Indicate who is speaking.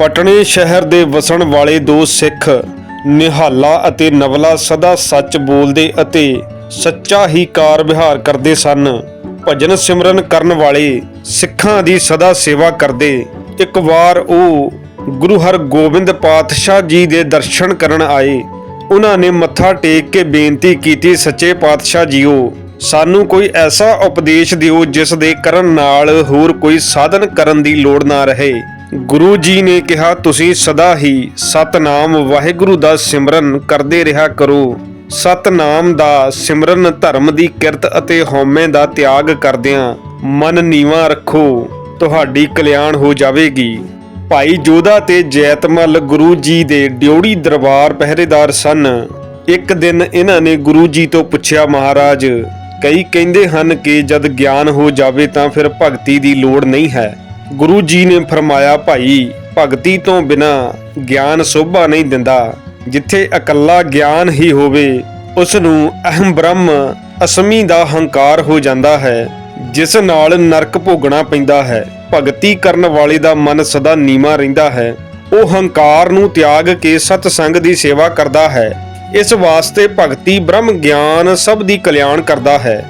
Speaker 1: ਪਟਨੇ ਸ਼ਹਿਰ ਦੇ ਵਸਣ ਵਾਲੇ ਦੋ ਸਿੱਖ ਨਿਹਾਲਾ ਅਤੇ ਨਵਲਾ ਸਦਾ ਸੱਚ ਬੋਲਦੇ ਅਤੇ ਸੱਚਾ ਹੀ ਕਾਰ ਵਿਹਾਰ ਕਰਦੇ ਸਨ। ਭਜਨ ਸਿਮਰਨ ਕਰਨ ਵਾਲੇ ਸਿੱਖਾਂ ਦੀ ਸਦਾ ਸੇਵਾ ਕਰਦੇ। ਇੱਕ ਵਾਰ ਉਹ ਗੁਰੂ ਹਰਗੋਬਿੰਦ ਪਾਤਸ਼ਾਹ ਜੀ ਦੇ ਦਰਸ਼ਨ ਕਰਨ ਆਏ। ਉਹਨਾਂ ਨੇ ਮੱਥਾ ਟੇਕ ਕੇ ਬੇਨਤੀ ਕੀਤੀ, ਸੱਚੇ ਪਾਤਸ਼ਾਹ ਜੀਓ, ਸਾਨੂੰ ਕੋਈ ਐਸਾ ਉਪਦੇਸ਼ ਦਿਓ ਜਿਸ ਦੇ ਕਰਨ ਨਾਲ ਹੋਰ ਕੋਈ ਸਾਧਨ ਕਰਨ ਦੀ ਲੋੜ ਨਾ ਰਹੇ। ਗੁਰੂ ਜੀ ਨੇ ਕਿਹਾ, ਤੁਸੀਂ ਸਦਾ ਹੀ ਸਤਨਾਮ ਵਾਹਿਗੁਰੂ ਦਾ ਸਿਮਰਨ ਕਰਦੇ ਰਿਹਾ ਕਰੋ। ਸਤਨਾਮ ਦਾ ਸਿਮਰਨ ਧਰਮ ਦੀ ਕਿਰਤ ਅਤੇ ਹਉਮੈ ਦਾ ਤਿਆਗ ਕਰਦਿਆਂ ਮਨ ਨੀਵਾ ਰੱਖੋ। ਤੁਹਾਡੀ ਕਲਿਆਣ ਹੋ ਜਾਵੇਗੀ। ਭਾਈ ਜੋਧਾ ਤੇ ਜੈਤਮਲ ਗੁਰੂ ਜੀ ਦੇ ਡਿਉੜੀ ਦਰਬਾਰ ਪਹਿਰੇਦਾਰ ਸਨ। ਇੱਕ ਦਿਨ ਇਹਨਾਂ ਨੇ ਗੁਰੂ ਜੀ ਤੋਂ ਪੁੱਛਿਆ, ਮਹਾਰਾਜ, ਕਈ ਕਹਿੰਦੇ ਹਨ ਕਿ ਜਦ ਗਿਆਨ ਹੋ ਜਾਵੇ ਤਾਂ ਫਿਰ ਭਗਤੀ ਦੀ ਲੋੜ ਨਹੀਂ ਹੈ। ਗੁਰੂ ਜੀ ਨੇ ਫਰਮਾਇਆ, ਭਾਈ, ਭਗਤੀ ਤੋਂ ਬਿਨਾ ਗਿਆਨ ਸੋਭਾ ਨਹੀਂ ਦਿੰਦਾ। ਜਿੱਥੇ ਇਕੱਲਾ ਗਿਆਨ ਹੀ ਹੋਵੇ ਉਸ ਨੂੰ ਅਹੰ ਬ੍ਰਹਮ ਅਸਮੀ ਦਾ ਹੰਕਾਰ ਹੋ ਜਾਂਦਾ ਹੈ, ਜਿਸ ਨਾਲ ਨਰਕ ਭੋਗਣਾ ਪੈਂਦਾ ਹੈ। ਭਗਤੀ ਕਰਨ ਵਾਲੇ ਦਾ ਮਨ ਸਦਾ ਨੀਵਾ ਰਹਿੰਦਾ ਹੈ। ਉਹ ਹੰਕਾਰ ਨੂੰ ਤਿਆਗ ਕੇ ਸਤ ਸੰਗ ਦੀ ਸੇਵਾ ਕਰਦਾ ਹੈ। ਇਸ ਵਾਸਤੇ ਭਗਤੀ ਬ੍ਰਹਮ ਗਿਆਨ ਸਭ ਦੀ ਕਲਿਆਣ ਕਰਦਾ ਹੈ।